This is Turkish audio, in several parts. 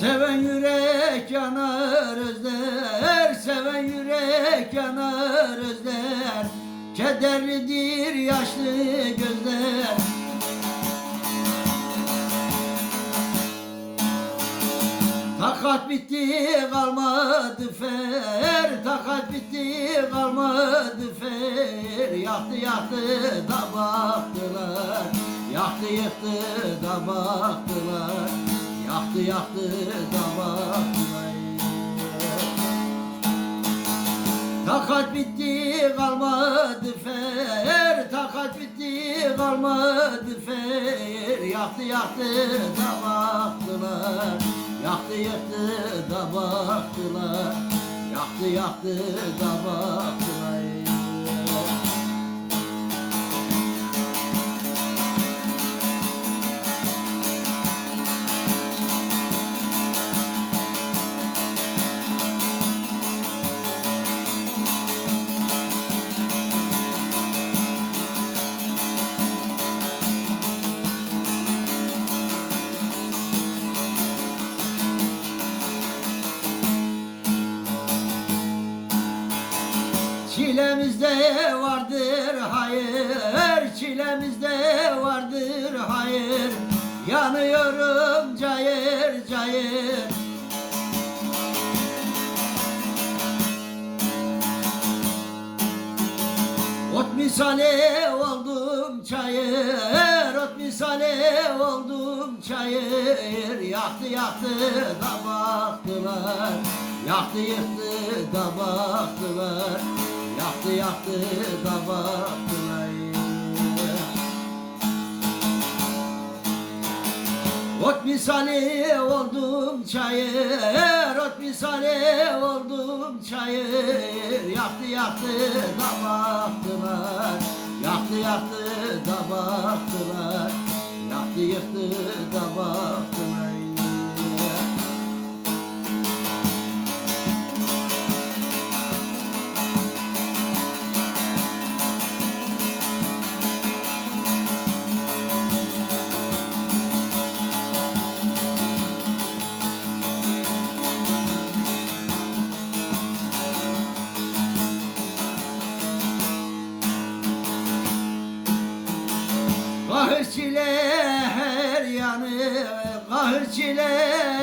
Seven yürek yanar özler Seven yürek yanar özler. Kederlidir yaşlı gözler. Takat bitti kalmadı fer. Takat bitti kalmadı fer. Yaktı yaktı da baktılar. Yaktı yıktı da baktılar Yaktı yaktı da baktılar Takat bitti kalmadı fer Takat bitti kalmadı fer Yaktı yaktı da baktılar Yaktı yaktı da baktılar Yaktı yaktı da baktılar Çilemizde vardır hayır, çilemizde vardır hayır. Yanıyorum cayır cayır. Ot misali oldum çayır, ot misali oldum çayır. Yaktı yaktı da baktılar, yaktı yıktı da baktılar. Yaktı yaktı da baktılar. Ot misali oldum çayır, ot misali oldum çayır. Yaktı yaktı da baktılar, yaktı yaktı da baktılar. Yaktı yıktı da baktılar. Kahır çile her yanı, kahır çile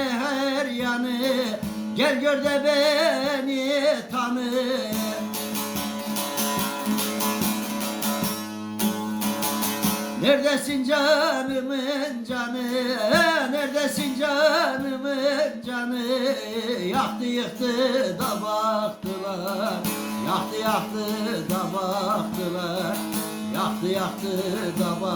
her yanı. Gel gör de beni tanı. Neredesin canımın canı, neredesin canımın canı? Yaktı yıktı da baktılar, yaktı yaktı da baktılar Yaktı yaktı da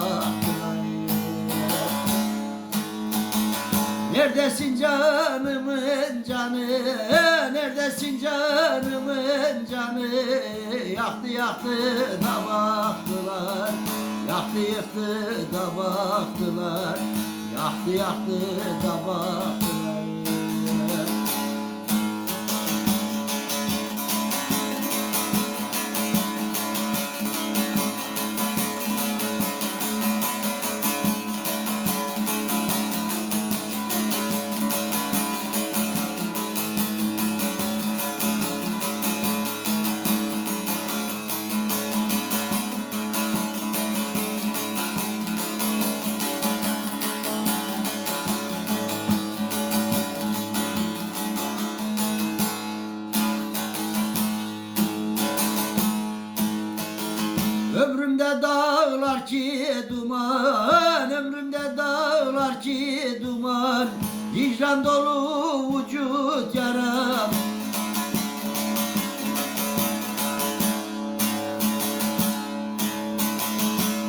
Neredesin canımın canı? Neredesin canımın canı? Yaktı yaktı da baktılar Yaktı yıktı da baktılar Yaktı yaktı da baktılar Ömrümde dağlar ki duman Ömrümde dağlar ki duman. Hicran dolu vücut yaram.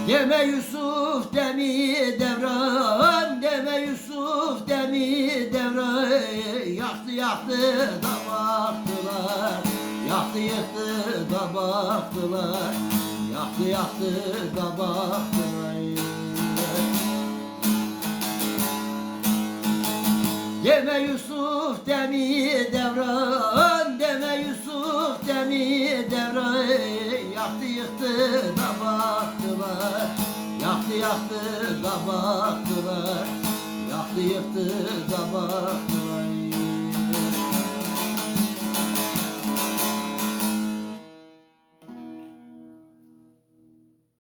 Deme Yusuf demi devran Deme Yusuf demi devran. Yaktı yaktı da baktılar Yaktı yıktı da baktılar Yaktı yaktı da baktılar Deme Yusuf demi devran Deme Yusuf demi devran. Yaktı yıktı da baktılar Yaktı yaktı da baktılar Yaktı yıktı da baktılar